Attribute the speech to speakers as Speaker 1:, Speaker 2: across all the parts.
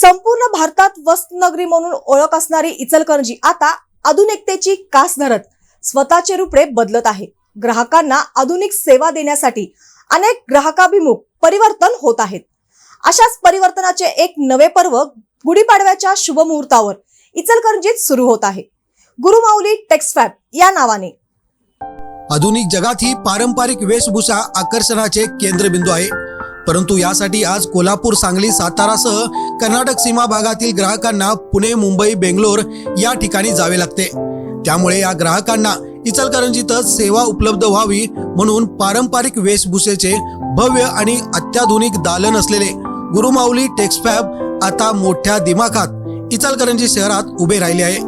Speaker 1: संपूर्ण भारतात वस्त्रनगरी म्हणून ओळख असणारी इचलकरंजी आता आधुनिकतेची कास धरत स्वतःचे रुपडे बदलत आहे. ग्राहकांना आधुनिक सेवा देण्यासाठी अनेक ग्राहकाभिमुख परिवर्तन होत आहेत. अशाच परिवर्तनाचे एक नवे पर्व गुढीपाडव्याच्या शुभमुहूर्तावर इचलकरंजीत सुरू होत आहे. गुरुमाऊली टेक्सफॅब या नावाने.
Speaker 2: आधुनिक जगात ही पारंपरिक वेशभूषा आकर्षणाचे केंद्रबिंदू आहे. परंतु यासाठी आज कोल्हापूर सांगली सातारासह कर्नाटक सीमा भागातील ग्राहकांना पुणे मुंबई बेंगलोर या ठिकाणी जावे लागते. त्यामुळे या ग्राहकांना इचलकरंजीतच सेवा उपलब्ध व्हावी म्हणून पारंपरिक वेशभूषेचे भव्य आणि अत्याधुनिक दालन असलेले गुरुमाऊली टेक्सफॅब आता मोठ्या दिमाखात इचलकरंजी शहरात उभे राहिले आहे.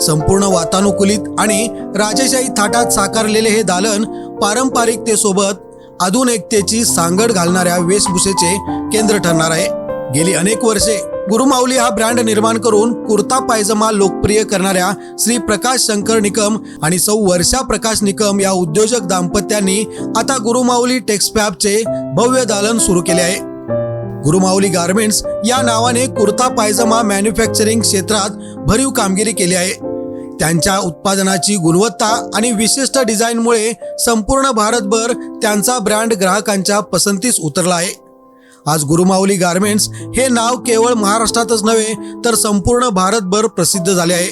Speaker 2: संपूर्ण वातानुकूलित आणि राजेशाही थाटात साकारलेले हे दालन पारंपरिकतेसोबत आधुनिकतेची सांगड घालणाऱ्या वेशभूषेचे केंद्र ठरणार आहे. गेली अनेक वर्षे गुरुमाऊली हा ब्रँड निर्माण करून कुर्ता पायजमा लोकप्रिय करणाऱ्या श्री प्रकाश शंकर निकम आणि सौ वर्षा प्रकाश निकम या उद्योजक दाम्पत्यांनी आता गुरुमाऊली टेक्सफॅबचे भव्य दालन सुरू केले आहे. गुरुमाऊली गार्मेंट्स या नावाने कुर्ता पायजमा मॅन्युफॅक्चरिंग क्षेत्रात भरीव कामगिरी केली आहे. त्यांच्या उत्पादनाची गुणवत्ता आणि विशिष्ट डिझाईनमुळे संपूर्ण भारतभर त्यांचा ब्रँड ग्राहकांच्या पसंतीस उतरला आहे. आज गुरुमाऊली गार्मेंट्स हे नाव केवळ महाराष्ट्रातच नव्हे तर संपूर्ण भारतभर प्रसिद्ध झाले आहे.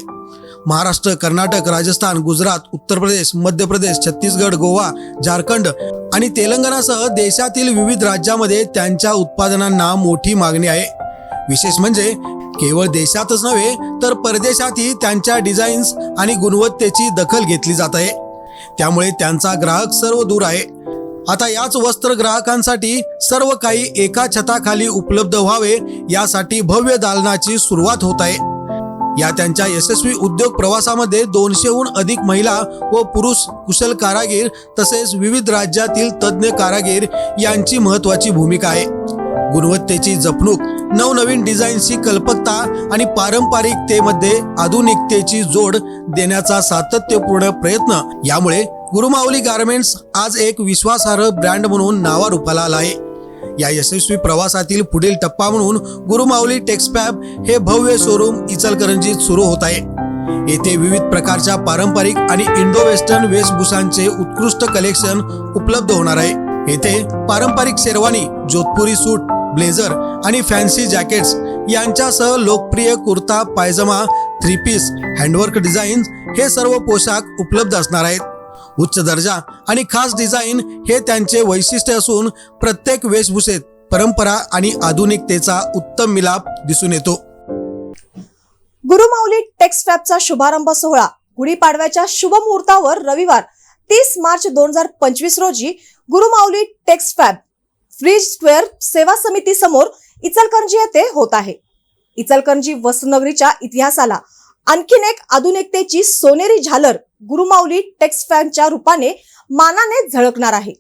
Speaker 2: महाराष्ट्र कर्नाटक राजस्थान गुजरात उत्तर प्रदेश मध्य प्रदेश छत्तीसगड गोवा झारखंड आणि तेलंगणासह देशातील विविध राज्यामध्ये त्यांच्या उत्पादनांना मोठी मागणी आहे. विशेष म्हणजे केवळ देशातच नव्हे तर परदेशातही त्यांच्या डिझाईन्स आणि गुणवत्तेची दखल घेतली जात आहे. त्यामुळे त्यांचा ग्राहक सर्व दूर आहे. आता याच वस्त्र ग्राहकांसाठी सर्व काही एका छताखाली उपलब्ध व्हावे यासाठी भव्य दालनाची सुरुवात होत आहे. या त्यांच्या यशस्वी उद्योग प्रवासामध्ये दोनशेहून अधिक महिला व पुरुष कुशल कारागीर तसेच विविध राज्यातील तज्ज्ञ कारागीर यांची महत्वाची भूमिका आहे. गुणवत्तेची जपणूक नवनवीन डिझाईनची कल्पकता आणि पारंपरिकतेमध्ये आधुनिकतेची जोड देण्याचा सातत्यपूर्ण प्रयत्न यामुळे गुरुमाऊली गार्मेंट्स आज एक विश्वासार्ह ब्रँड म्हणून नावारूपाला आला आहे. या यशस्वी प्रवासातील पुढील टप्पा म्हणून गुरुमाऊली टेक्सपॅब हे भव्य शोरूम इचलकरंजीत सुरू होत आहे. येथे विविध प्रकारच्या पारंपरिक आणि इंडो वेस्टर्न वेशभूषांचे उत्कृष्ट कलेक्शन उपलब्ध होणार आहे. येथे पारंपरिक शेरवानी जोधपुरी सूट ब्लेझर आणि फॅन्सी जॅकेट्स यांच्यासह लोकप्रिय kurta pyjama three piece handwork design हे सर्व पोशाख उपलब्ध असणार आहेत. उच्च दर्जा आणि खास डिझाईन हे त्यांचे वैशिष्ट्य असून प्रत्येक वेशभूषेत परंपरा आणि आधुनिकतेचा उत्तम मिलाप दिसून येतो.
Speaker 1: गुरुमाऊली टेक्सफॅबचा शुभारंभ सोहळा गुढीपाडव्याच्या शुभ मुहूर्तावर रविवार तीस मार्च दोन हजार पंचवीस रोजी गुरुमाऊली टेक्सफॅब फ्रीज स्क्वेअर सेवा समिती समोर इचलकरंजी येथे होत आहे. इचलकरंजी वस्त्रनगरीच्या इतिहासाला आणखीन एक आधुनिकतेची सोनेरी झालर गुरुमाऊली टेक्सफॅबच्या रूपाने मानाने झळकणार आहे.